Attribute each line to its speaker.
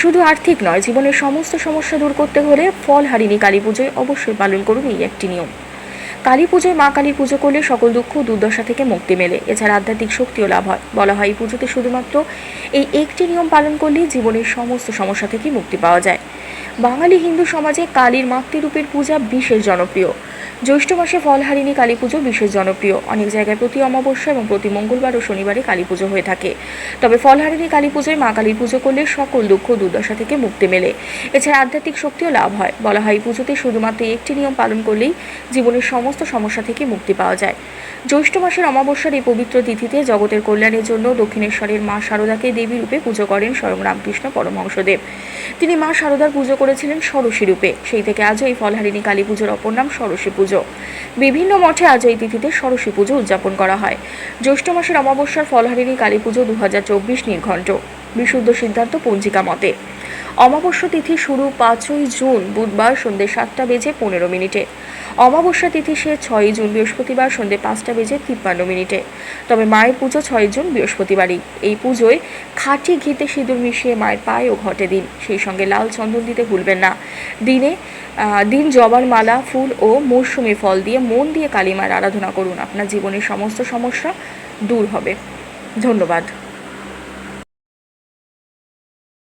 Speaker 1: শুধু আর্থিক নয়, জীবনের সমস্ত সমস্যা দূর করতে হলে ফল হারিনি কালী পুজোয় অবশ্যই পালন করুন এই একটি নিয়ম। কালী পুজোয় মা কালী পুজো করলে সকল দুঃখ দুর্দশা থেকে মুক্তি মেলে। এছাড়া আধ্যাত্মিক শক্তিও লাভ হয়। বলা হয়, এই পুজোতে শুধুমাত্র এই একটি নিয়ম পালন করলেই জীবনের সমস্ত সমস্যা থেকে মুক্তি পাওয়া যায়। বাঙালি হিন্দু সমাজে কালীর মাতৃরূপের পূজা বিশেষ জনপ্রিয়। জ্যৈষ্ঠ মাসে ফলহারিণী কালী পুজো বিশেষ জনপ্রিয়। অনেক জায়গায় প্রতি অমাবস্যা এবং প্রতি মঙ্গলবার ও শনিবারে কালী পুজো হয়ে থাকে। তবে ফলহারিণী কালী পুজোয় মা কালীর পুজো করলে সকল দুঃখ দুর্দশা থেকে মুক্তি মেলে। এছাড়া আধ্যাত্মিক শক্তিও লাভ হয়। বলা হয় পুজোতে শুধুমাত্র একটি নিয়ম পালন করলেই জীবনের সমস্ত সমস্যা থেকে মুক্তি পাওয়া যায়। জ্যৈষ্ঠ মাসের অমাবস্যার এই পবিত্র তিথিতে জগতের কল্যাণের জন্য দক্ষিণেশ্বরের মা শারদাকে দেবী রূপে পুজো করেন স্বয়ং রামকৃষ্ণ পরমহংসদেব। তিনি মা শারদার পুজো করেছিলেন সরসী রূপে। সেই থেকে আজ এই ফলহারিণী কালী পুজোর অপর নাম সরসী পুজো। বিভিন্ন মঠে আজ এই তিথিতে সরসী পুজো উদযাপন করা হয়। জ্যৈষ্ঠ মাসের অমাবস্যার ফলহারিণী কালী পুজো দু হাজার চব্বিশ নির্ঘণ্ট। বিশুদ্ধ সিদ্ধান্ত পঞ্জিকা মতে। অমাবস্যা তিথি শুরু পাঁচই জুন, বুধবার সন্ধ্যে সাতটা বেজে পনেরো মিনিটে। অমাবস্যা তিথি সে ছয়ই জুন, বৃহস্পতিবার সন্ধ্যে পাঁচটা বেজে তিপ্পান্ন মিনিটে। তবে মায়ের পুজো ছয় জুন, বৃহস্পতিবারই। এই পুজোয় খাঁটি ঘিতে সিঁদুর মিশিয়ে মায়ের পায়ে ও ঘটে দিন। সেই সঙ্গে লাল চন্দন দিতে ভুলবেন না। দিনে দিন জবার মালা, ফুল ও মৌসুমি ফল দিয়ে মন দিয়ে কালী মায়ের আরাধনা করুন। আপনার জীবনের সমস্ত সমস্যা দূর হবে। ধন্যবাদ।